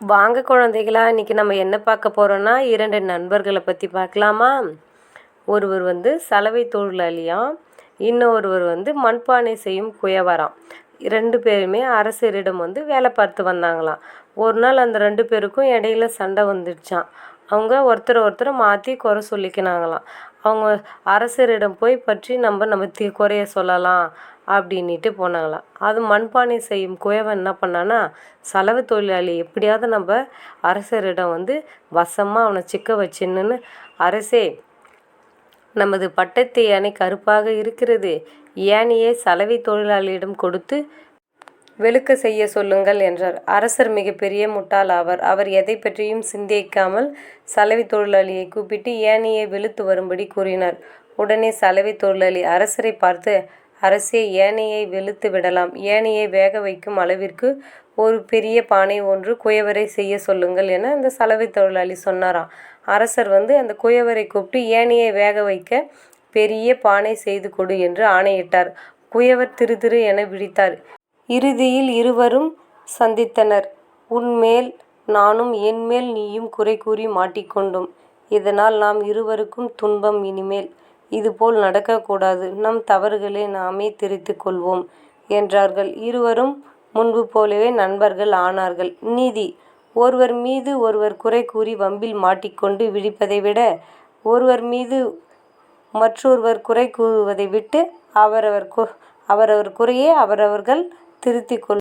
வாங்க குழந்தைகளா இன்றைக்கி நம்ம என்ன பார்க்க போகிறோன்னா இரண்டு நண்பர்களை பற்றி பார்க்கலாமா? ஒருவர் வந்து சலவை தொழிலாளியாம் இன்னொருவர் வந்து மண்பானை செய்யும் குயவராம். ரெண்டு பேருமே அரசரிடம் வந்து வேலை பார்த்து வந்தாங்களாம். ஒரு நாள் அந்த ரெண்டு பேருக்கும் இடையில சண்டை வந்துடுச்சாம். அவங்க ஒருத்தரை ஒருத்தர் மாற்றி குறை சொல்லிக்கினாங்களாம். அவங்க அரசரிடம் போய் பற்றி நம்ம நம்ம தி குறைய சொல்லலாம் அப்படின்னுட்டு போனாங்களாம். அது மண்பானை செய்யும் குயவன் என்ன பண்ணான்னா சலவை தொழிலாளி எப்படியாவது நம்ம அரசரிடம் வந்து வசமாக அவனை சிக்க வச்சுன்னு அரசே நமது பட்டத்து யானை கருப்பாக இருக்கிறது. யானையை சலவை தொழிலாளியிடம் கொடுத்து வெளுக்க செய்ய சொல்லுங்கள் என்றார். அரசர் மிகப்பெரிய முட்டாள் ஆவார். அவர் எதை பற்றியும் சிந்திக்காமல் சலவை தொழிலாளியை கூப்பிட்டு ஏனையை வெளுத்து வரும்படி கூறினார். உடனே சலவை தொழிலாளி அரசரை பார்த்து அரசே ஏனையை வெளுத்து விடலாம். ஏனையை வேக வைக்கும் அளவிற்கு ஒரு பெரிய பானை ஒன்று குயவரை செய்ய சொல்லுங்கள் என அந்த சலவை தொழிலாளி சொன்னாராம். அரசர் வந்து அந்த குயவரை கூப்பிட்டு ஏனையை வேக வைக்க பெரிய பானை செய்து கொடு என்று ஆணையிட்டார். குயவர் திரு திரு என விழித்தார். இறுதியில் இருவரும் சந்தித்தனர். உன்மேல் நானும் என்மேல் நீயும் குறை கூறி மாட்டிக்கொண்டோம். இதனால் நாம் இருவருக்கும் துன்பம் இனிமேல். இதுபோல் நடக்கக்கூடாது. நம் தவறுகளை நாமே திருத்திக் கொள்வோம் என்றார்கள். இருவரும் முன்பு போலவே நண்பர்கள் ஆனார்கள். நீதி ஒருவர் மீது ஒருவர் குறை கூறி வம்பில் மாட்டிக்கொண்டு விழிப்பதை விட ஒருவர் மீது மற்றொருவர் குறை கூறுவதை விட்டு அவரவர் கு அவரவர் குறையை அவரவர்கள் திருத்திக் கொள்